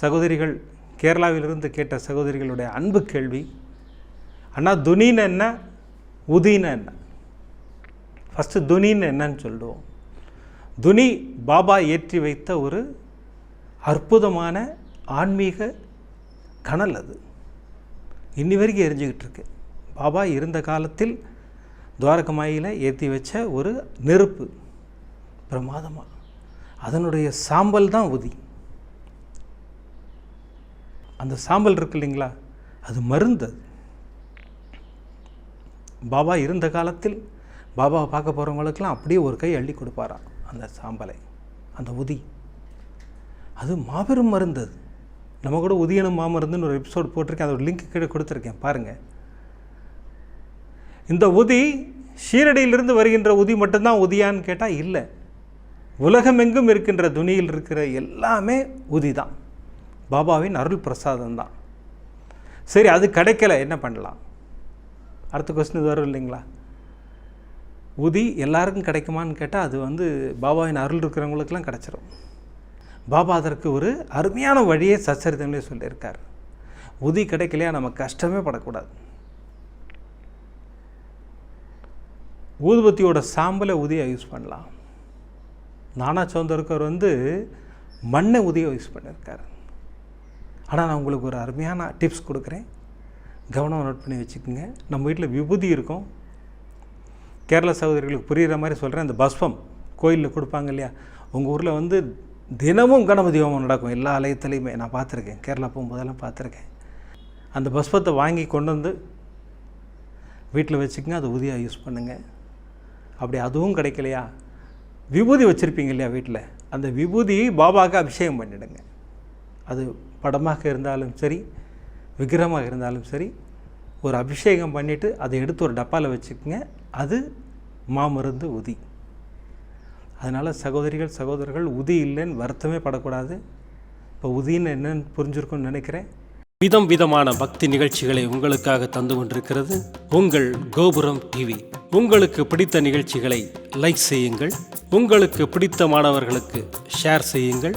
சகோதரிகள் கேரளாவிலிருந்து கேட்ட சகோதரிகளுடைய அன்பு கேள்வி அண்ணா துனின்னு என்ன? உதின்னு என்ன? ஃபஸ்ட்டு துனின்னு என்னன்னு சொல்லுவோம். துனி பாபா ஏற்றி வைத்த ஒரு அற்புதமான ஆன்மீக கனல் அது. இன்னி வரைக்கும் எரிஞ்சுக்கிட்டு இருக்கு. பாபா இருந்த காலத்தில் துவாரகமாயில் ஏற்றி வச்ச ஒரு நெருப்பு பிரமாதமாக அதனுடைய சாம்பல் தான் உதி. அந்த சாம்பல் இருக்கு இல்லைங்களா? அது மருந்து பாபா இருந்த காலத்தில் பாபாவை பார்க்க போகிறவங்களுக்கெல்லாம் அப்படியே ஒரு கை அள்ளி கொடுப்பாராம் அந்த சாம்பலை அந்த உதி. அது மாபெரும் மருந்து. அது நம்ம கூட உதியனும் மாமருந்துன்னு ஒரு எபிசோட் போட்டிருக்கேன். அதோட லிங்க் கீழே கொடுத்துருக்கேன். பாருங்கள் இந்த உதி ஷீரடியிலிருந்து வருகின்ற உதி மட்டும்தான் உதியான்னு கேட்டால் இல்லை. உலகமெங்கும் இருக்கின்ற துணியில் இருக்கிற எல்லாமே உதி தான் பாபாவின் அருள் பிரசாதம் தான் சரி அது கிடைக்கல என்ன பண்ணலாம்? அடுத்த கொஸ்டின் இது வரும் இல்லைங்களா? உதி எல்லாருக்கும் கிடைக்குமான்னு கேட்டால் அது வந்து பாபாவின் அருள் இருக்கிறவங்களுக்கெல்லாம் கிடச்சிரும். பாபா அதற்கு ஒரு அருமையான வழியை சச்சரித்தங்களே சொல்லியிருக்கார். உதி கிடைக்கலையா? நம்ம கஷ்டமே படக்கூடாது. ஊதுபத்தியோட சாம்பலை உதியாக யூஸ் பண்ணலாம். நானா சௌந்தர்கர் வந்து மண்ணை உதியாக யூஸ் பண்ணியிருக்காரு. ஆனால் நான் உங்களுக்கு ஒரு அருமையான டிப்ஸ் கொடுக்குறேன். கவனம் நோட் பண்ணி வச்சுக்கோங்க. நம்ம வீட்டில் விபூதி இருக்கும். கேரள சகோதரிகளுக்கு புரிகிற மாதிரி சொல்கிறேன் இந்த பஸ்பம் கோயிலில் கொடுப்பாங்க இல்லையா? உங்கள் ஊரில் வந்து தினமும் கணபதி ஹோமம் நடக்கும். எல்லா ஆலயத்துலேயுமே. நான் பார்த்துருக்கேன். கேரளா போகும்போதெல்லாம் பார்த்துருக்கேன். அந்த பஸ்பத்தை வாங்கி கொண்டு வந்து வீட்டில் வச்சுக்கோங்க. அதை உதியாக யூஸ் பண்ணுங்கள் அப்படி அதுவும் கிடைக்கலையா? விபூதி வச்சுருப்பீங்க இல்லையா வீட்டில் அந்த விபூதியை பாபாவுக்கு அபிஷேகம் பண்ணிவிடுங்க அது படமாக இருந்தாலும் சரி விக்கிரமாக இருந்தாலும் சரி ஒரு அபிஷேகம் பண்ணிவிட்டு அதை எடுத்து ஒரு டப்பாவில் வச்சுக்கோங்க. அது மாமருந்து உதி. அதனால் சகோதரிகள் சகோதரர்கள் உதி இல்லைன்னு வருத்தமே படக்கூடாது. இப்போ உதின்னு என்னன்னு புரிஞ்சிருக்கும்னு நினைக்கிறேன். விதம் விதமான பக்தி நிகழ்ச்சிகளை உங்களுக்காக தந்து கொண்டிருக்கிறது உங்கள் கோபுரம் டிவி. உங்களுக்கு பிடித்த நிகழ்ச்சிகளை லைக் செய்யுங்கள். உங்களுக்கு பிடித்த மாணவர்களுக்கு ஷேர் செய்யுங்கள்.